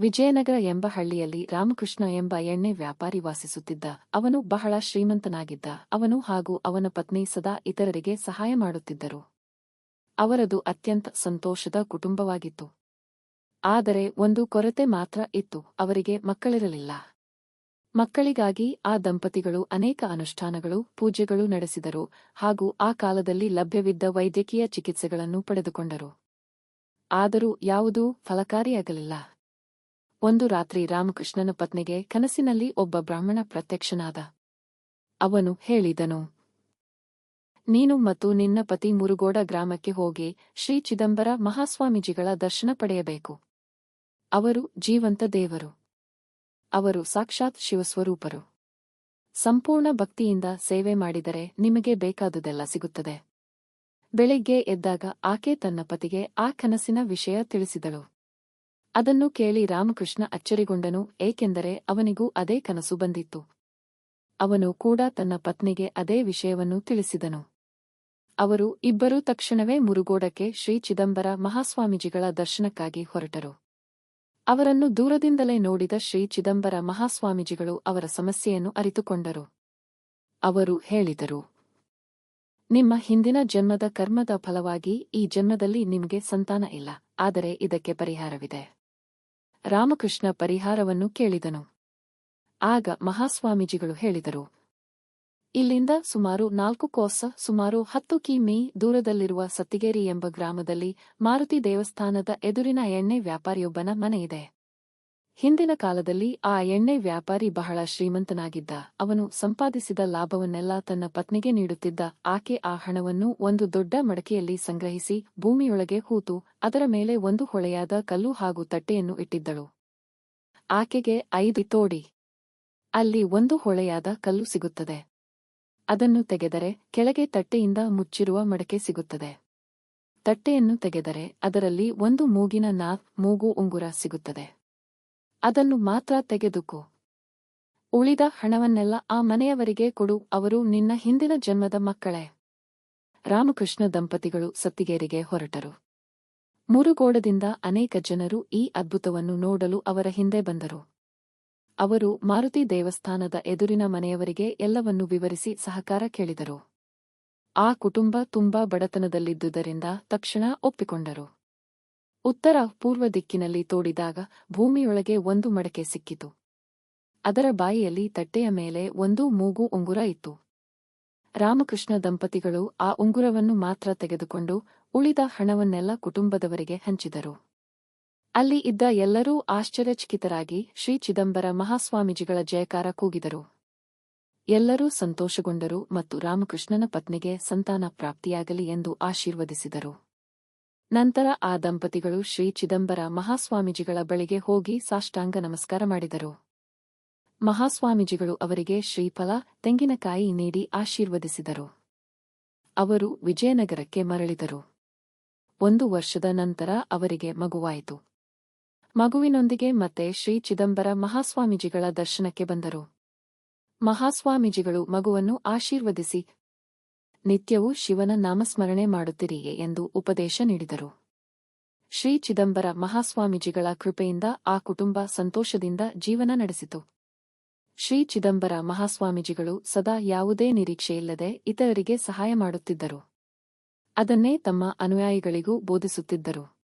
ವಿಜಯನಗರ ಎಂಬ ಹಳ್ಳಿಯಲ್ಲಿ ರಾಮಕೃಷ್ಣ ಎಂಬ ಎಣ್ಣೆ ವ್ಯಾಪಾರಿ ವಾಸಿಸುತ್ತಿದ್ದ. ಅವನು ಬಹಳ ಶ್ರೀಮಂತನಾಗಿದ್ದ. ಅವನು ಹಾಗೂ ಅವನ ಪತ್ನಿ ಸದಾ ಇತರರಿಗೆ ಸಹಾಯ ಮಾಡುತ್ತಿದ್ದರು. ಅವರದು ಅತ್ಯಂತ ಸಂತೋಷದ ಕುಟುಂಬವಾಗಿತ್ತು. ಆದರೆ ಒಂದು ಕೊರತೆ ಮಾತ್ರ ಇತ್ತು. ಅವರಿಗೆ ಮಕ್ಕಳಿರಲಿಲ್ಲ. ಮಕ್ಕಳಿಗಾಗಿ ಆ ದಂಪತಿಗಳು ಅನೇಕ ಅನುಷ್ಠಾನಗಳು, ಪೂಜೆಗಳು ನಡೆಸಿದರು ಹಾಗೂ ಆ ಕಾಲದಲ್ಲಿ ಲಭ್ಯವಿದ್ದ ವೈದ್ಯಕೀಯ ಚಿಕಿತ್ಸೆಗಳನ್ನು ಪಡೆದುಕೊಂಡರು. ಆದರೂ ಯಾವುದೂ ಫಲಕಾರಿಯಾಗಲಿಲ್ಲ. ಒಂದು ರಾತ್ರಿ ರಾಮಕೃಷ್ಣನ ಪತ್ನಿಗೆ ಕನಸಿನಲ್ಲಿ ಒಬ್ಬ ಬ್ರಾಹ್ಮಣ ಪ್ರತ್ಯಕ್ಷನಾದ. ಅವನು ಹೇಳಿದನು, ನೀನು ಮತ್ತು ನಿನ್ನ ಪತಿ ಮುರುಗೋಡ ಗ್ರಾಮಕ್ಕೆ ಹೋಗಿ ಶ್ರೀ ಚಿದಂಬರ ಮಹಾಸ್ವಾಮೀಜಿಗಳ ದರ್ಶನ ಪಡೆಯಬೇಕು. ಅವರು ಜೀವಂತ ದೇವರು. ಅವರು ಸಾಕ್ಷಾತ್ ಶಿವಸ್ವರೂಪರು. ಸಂಪೂರ್ಣ ಭಕ್ತಿಯಿಂದ ಸೇವೆ ಮಾಡಿದರೆ ನಿಮಗೆ ಬೇಕಾದುದೆಲ್ಲ ಸಿಗುತ್ತದೆ. ಬೆಳಿಗ್ಗೆ ಎದ್ದಾಗ ಆಕೆ ತನ್ನ ಪತಿಗೆ ಆ ಕನಸಿನ ವಿಷಯ ತಿಳಿಸಿದಳು. ಅದನ್ನು ಕೇಳಿ ರಾಮಕೃಷ್ಣ ಅಚ್ಚರಿಗೊಂಡನು, ಏಕೆಂದರೆ ಅವನಿಗೂ ಅದೇ ಕನಸು ಬಂದಿತ್ತು. ಅವನು ಕೂಡ ತನ್ನ ಪತ್ನಿಗೆ ಅದೇ ವಿಷಯವನ್ನು ತಿಳಿಸಿದನು. ಅವರು ಇಬ್ಬರೂ ತಕ್ಷಣವೇ ಮುರುಗೋಡಕ್ಕೆ ಶ್ರೀ ಚಿದಂಬರ ಮಹಾಸ್ವಾಮೀಜಿಗಳ ದರ್ಶನಕ್ಕಾಗಿ ಹೊರಟರು. ಅವರನ್ನು ದೂರದಿಂದಲೇ ನೋಡಿದ ಶ್ರೀ ಚಿದಂಬರ ಮಹಾಸ್ವಾಮೀಜಿಗಳು ಅವರ ಸಮಸ್ಯೆಯನ್ನು ಅರಿತುಕೊಂಡರು. ಅವರು ಹೇಳಿದರು, ನಿಮ್ಮ ಹಿಂದಿನ ಜನ್ಮದ ಕರ್ಮದ ಫಲವಾಗಿ ಈ ಜನ್ಮದಲ್ಲಿ ನಿಮಗೆ ಸಂತಾನ ಇಲ್ಲ, ಆದರೆ ಇದಕ್ಕೆ ಪರಿಹಾರವಿದೆ. ರಾಮಕೃಷ್ಣ ಪರಿಹಾರವನ್ನು ಕೇಳಿದನು. ಆಗ ಮಹಾಸ್ವಾಮೀಜಿಗಳು ಹೇಳಿದರು, ಇಲ್ಲಿಂದ ಸುಮಾರು ನಾಲ್ಕು ಕೋಸ, ಸುಮಾರು ಹತ್ತು ಕಿಮೀ ದೂರದಲ್ಲಿರುವ ಸತ್ತಿಗೇರಿ ಎಂಬ ಗ್ರಾಮದಲ್ಲಿ ಮಾರುತಿ ದೇವಸ್ಥಾನದ ಎದುರಿನ ಎಣ್ಣೆ ವ್ಯಾಪಾರಿಯೊಬ್ಬನ ಮನೆಯಿದೆ. ಹಿಂದಿನ ಕಾಲದಲ್ಲಿ ಆ ಎಣ್ಣೆ ವ್ಯಾಪಾರಿ ಬಹಳ ಶ್ರೀಮಂತನಾಗಿದ್ದ. ಅವನು ಸಂಪಾದಿಸಿದ ಲಾಭವನ್ನೆಲ್ಲ ತನ್ನ ಪತ್ನಿಗೆ ನೀಡುತ್ತಿದ್ದ. ಆಕೆ ಆ ಹಣವನ್ನು ಒಂದು ದೊಡ್ಡ ಮಡಕೆಯಲ್ಲಿ ಸಂಗ್ರಹಿಸಿ ಭೂಮಿಯೊಳಗೆ ಹೂತು, ಅದರ ಮೇಲೆ ಒಂದು ಹೊಳೆಯಾದ ಕಲ್ಲು ಹಾಗೂ ತಟ್ಟೆಯನ್ನು ಇಟ್ಟಿದ್ದಳು. ಆಕೆಗೆ ಐದು ತೋಡಿ. ಅಲ್ಲಿ ಒಂದು ಹೊಳೆಯಾದ ಕಲ್ಲು ಸಿಗುತ್ತದೆ. ಅದನ್ನು ತೆಗೆದರೆ ಕೆಳಗೆ ತಟ್ಟೆಯಿಂದ ಮುಚ್ಚಿರುವ ಮಡಕೆ ಸಿಗುತ್ತದೆ. ತಟ್ಟೆಯನ್ನು ತೆಗೆದರೆ ಅದರಲ್ಲಿ ಒಂದು ಮೂಗಿನ ನಾ ಮೂಗು ಉಂಗುರ ಸಿಗುತ್ತದೆ. ಅದನ್ನು ಮಾತ್ರ ತೆಗೆದುಕೋ. ಉಳಿದ ಹಣವನ್ನೆಲ್ಲ ಆ ಮನೆಯವರಿಗೆ ಕೊಡು, ಅವರು ನಿನ್ನ ಹಿಂದಿನ ಜನ್ಮದ ಮಕ್ಕಳೇ. ರಾಮಕೃಷ್ಣ ದಂಪತಿಗಳು ಸತ್ತಿಗೇರಿಗೆ ಹೊರಟರು. ಮುರುಗೋಡದಿಂದ ಅನೇಕ ಜನರು ಈ ಅದ್ಭುತವನ್ನು ನೋಡಲು ಅವರ ಹಿಂದೆ ಬಂದರು. ಅವರು ಮಾರುತಿ ದೇವಸ್ಥಾನದ ಎದುರಿನ ಮನೆಯವರಿಗೆ ಎಲ್ಲವನ್ನೂ ವಿವರಿಸಿ ಸಹಕಾರ ಕೇಳಿದರು. ಆ ಕುಟುಂಬ ತುಂಬಾ ಬಡತನದಲ್ಲಿದ್ದುದರಿಂದ ತಕ್ಷಣ ಒಪ್ಪಿಕೊಂಡರು. ಉತ್ತರ ಪೂರ್ವ ದಿಕ್ಕಿನಲ್ಲಿ ತೋಡಿದಾಗ ಭೂಮಿಯೊಳಗೆ ಒಂದು ಮಡಕೆ ಸಿಕ್ಕಿತು. ಅದರ ಬಾಯಿಯಲ್ಲಿ ತಟ್ಟೆಯ ಮೇಲೆ ಒಂದು ಮೂಗು ಉಂಗುರ ಇತ್ತು. ರಾಮಕೃಷ್ಣ ದಂಪತಿಗಳು ಆ ಉಂಗುರವನ್ನು ಮಾತ್ರ ತೆಗೆದುಕೊಂಡು ಉಳಿದ ಹಣವನ್ನೆಲ್ಲ ಕುಟುಂಬದವರಿಗೆ ಹಂಚಿದರು. ಅಲ್ಲಿ ಇದ್ದ ಎಲ್ಲರೂ ಆಶ್ಚರ್ಯಚಕಿತರಾಗಿ ಶ್ರೀ ಚಿದಂಬರ ಮಹಾಸ್ವಾಮೀಜಿಗಳ ಜಯಕಾರ ಕೂಗಿದರು. ಎಲ್ಲರೂ ಸಂತೋಷಗೊಂಡರು ಮತ್ತು ರಾಮಕೃಷ್ಣನ ಪತ್ನಿಗೆ ಸಂತಾನ ಪ್ರಾಪ್ತಿಯಾಗಲಿ ಎಂದು ಆಶೀರ್ವದಿಸಿದರು. ನಂತರ ಆ ದಂಪತಿಗಳು ಶ್ರೀ ಚಿದಂಬರ ಮಹಾಸ್ವಾಮೀಜಿಗಳ ಬಳಿಗೆ ಹೋಗಿ ಸಾಷ್ಟಾಂಗ ನಮಸ್ಕಾರ ಮಾಡಿದರು. ಮಹಾಸ್ವಾಮೀಜಿಗಳು ಅವರಿಗೆ ಶ್ರೀಫಲ, ತೆಂಗಿನಕಾಯಿ ನೀಡಿ ಆಶೀರ್ವದಿಸಿದರು. ಅವರು ವಿಜಯನಗರಕ್ಕೆ ಮರಳಿದರು. ಒಂದು ವರ್ಷದ ನಂತರ ಅವರಿಗೆ ಮಗುವಾಯಿತು. ಮಗುವಿನೊಂದಿಗೆ ಮತ್ತೆ ಶ್ರೀ ಚಿದಂಬರ ಮಹಾಸ್ವಾಮೀಜಿಗಳ ದರ್ಶನಕ್ಕೆ ಬಂದರು. ಮಹಾಸ್ವಾಮೀಜಿಗಳು ಮಗುವನ್ನು ಆಶೀರ್ವದಿಸಿ ನಿತ್ಯವೂ ಶಿವನ ನಾಮಸ್ಮರಣೆ ಮಾಡುತ್ತಿರಿ ಎಂದು ಉಪದೇಶ ನೀಡಿದರು. ಶ್ರೀ ಚಿದಂಬರ ಮಹಾಸ್ವಾಮೀಜಿಗಳ ಕೃಪೆಯಿಂದ ಆ ಕುಟುಂಬ ಸಂತೋಷದಿಂದ ಜೀವನ ನಡೆಸಿತು. ಶ್ರೀ ಚಿದಂಬರ ಮಹಾಸ್ವಾಮೀಜಿಗಳು ಸದಾ ಯಾವುದೇ ನಿರೀಕ್ಷೆಯಿಲ್ಲದೆ ಇತರರಿಗೆ ಸಹಾಯ ಮಾಡುತ್ತಿದ್ದರು. ಅದನ್ನೇ ತಮ್ಮ ಅನುಯಾಯಿಗಳಿಗೂ ಬೋಧಿಸುತ್ತಿದ್ದರು.